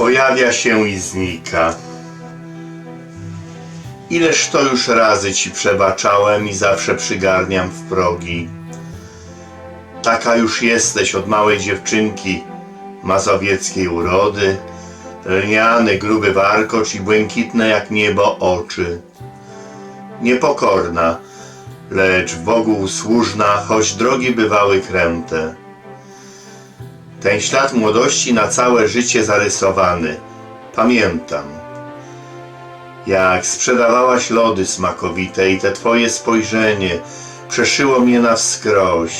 Pojawia się i znika. Ileż to już razy ci przebaczałem i zawsze przygarniam w progi. Taka już jesteś od małej dziewczynki mazowieckiej urody, lniany, gruby warkocz i błękitne jak niebo oczy. Niepokorna, lecz Bogu usłużna, choć drogi bywały kręte. Ten ślad młodości na całe życie zarysowany. Pamiętam. Jak sprzedawałaś lody smakowite i te twoje spojrzenie przeszyło mnie na wskroś.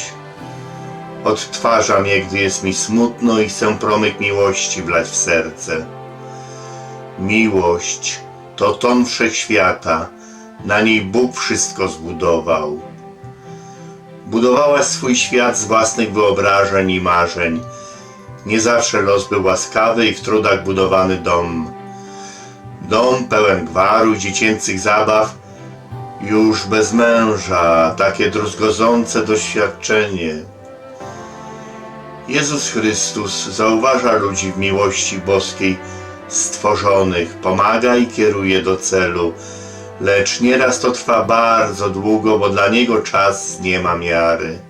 Odtwarza mnie, gdy jest mi smutno i chcę promyk miłości wlać w serce. Miłość to ton wszechświata, na niej Bóg wszystko zbudował. Budowałaś swój świat z własnych wyobrażeń i marzeń. Nie zawsze los był łaskawy i w trudach budowany dom. Dom pełen gwaru, dziecięcych zabaw, już bez męża, takie druzgodzące doświadczenie. Jezus Chrystus zauważa ludzi w miłości boskiej stworzonych, pomaga i kieruje do celu, lecz nieraz to trwa bardzo długo, bo dla Niego czas nie ma miary.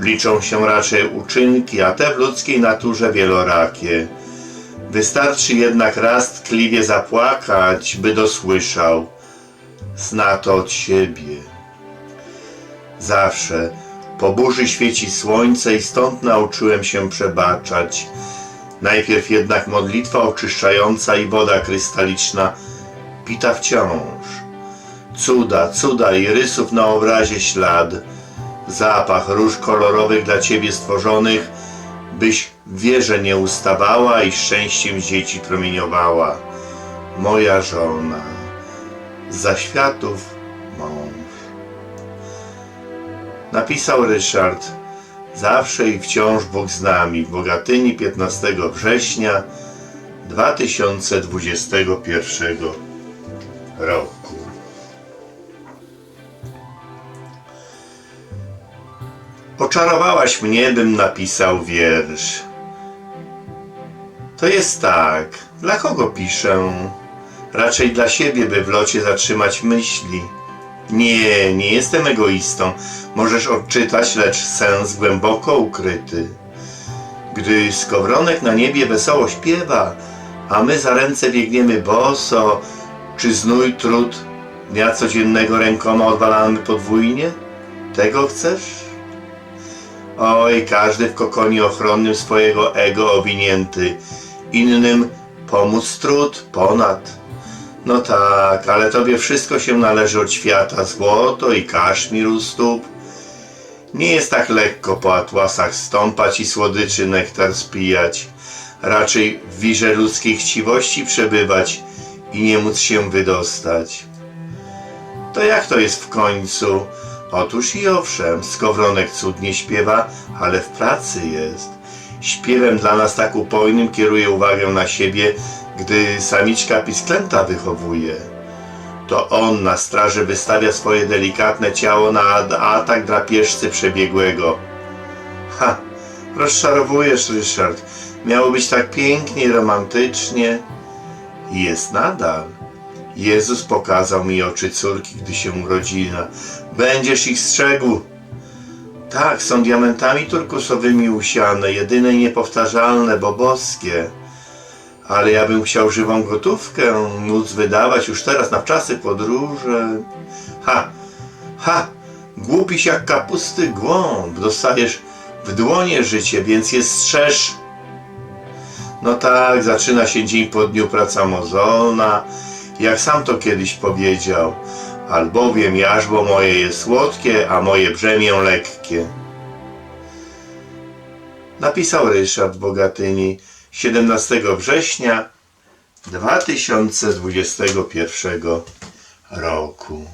Liczą się raczej uczynki, a te w ludzkiej naturze wielorakie. Wystarczy jednak raz tkliwie zapłakać, by dosłyszał. Zna to od siebie. Zawsze po burzy świeci słońce i stąd nauczyłem się przebaczać. Najpierw jednak modlitwa oczyszczająca i woda krystaliczna pita wciąż. Cuda, cuda i rysów na obrazie ślad. Zapach róż kolorowych dla Ciebie stworzonych, byś w wierze nie ustawała i szczęściem dzieci promieniowała. Moja żona, za światów mąż. Napisał Ryszard, zawsze i wciąż Bóg z nami, w Bogatyni 15 września 2021 roku. Oczarowałaś mnie, bym napisał wiersz. To jest tak, dla kogo piszę? Raczej dla siebie, by w locie zatrzymać myśli. Nie, nie jestem egoistą. Możesz odczytać, lecz sens głęboko ukryty. Gdy skowronek na niebie wesoło śpiewa, a my za ręce biegniemy boso, czy znój trud dnia codziennego rękoma odwalamy podwójnie? Tego chcesz? Oj, każdy w kokonie ochronnym swojego ego owinięty, innym pomóc trud ponad. No tak, ale tobie wszystko się należy od świata, złoto i kaszmir u stóp. Nie jest tak lekko po atłasach stąpać i słodyczy nektar spijać. Raczej w wirze ludzkiej chciwości przebywać i nie móc się wydostać. To jak to jest w końcu? Otóż i owszem, skowronek cudnie śpiewa, ale w pracy jest. Śpiewem dla nas tak upojnym kieruje uwagę na siebie, gdy samiczka pisklęta wychowuje. To on na straży wystawia swoje delikatne ciało na atak drapieżcy przebiegłego. Ha, rozczarowujesz, Ryszard. Miało być tak pięknie romantycznie. Jest nadal. Jezus pokazał mi oczy córki, gdy się urodziła. Będziesz ich strzegł. Tak, są diamentami turkusowymi usiane, jedyne i niepowtarzalne, bo boskie. Ale ja bym chciał żywą gotówkę móc wydawać już teraz na czasy podróże. Ha, ha, głupiś jak kapusty głąb, dostajesz w dłonie życie, więc je strzeż. No tak, zaczyna się dzień po dniu praca mozolna, jak sam to kiedyś powiedział, albowiem jarzmo moje jest słodkie, a moje brzemię lekkie. Napisał Ryszard Bogatyni 17 września 2021 roku.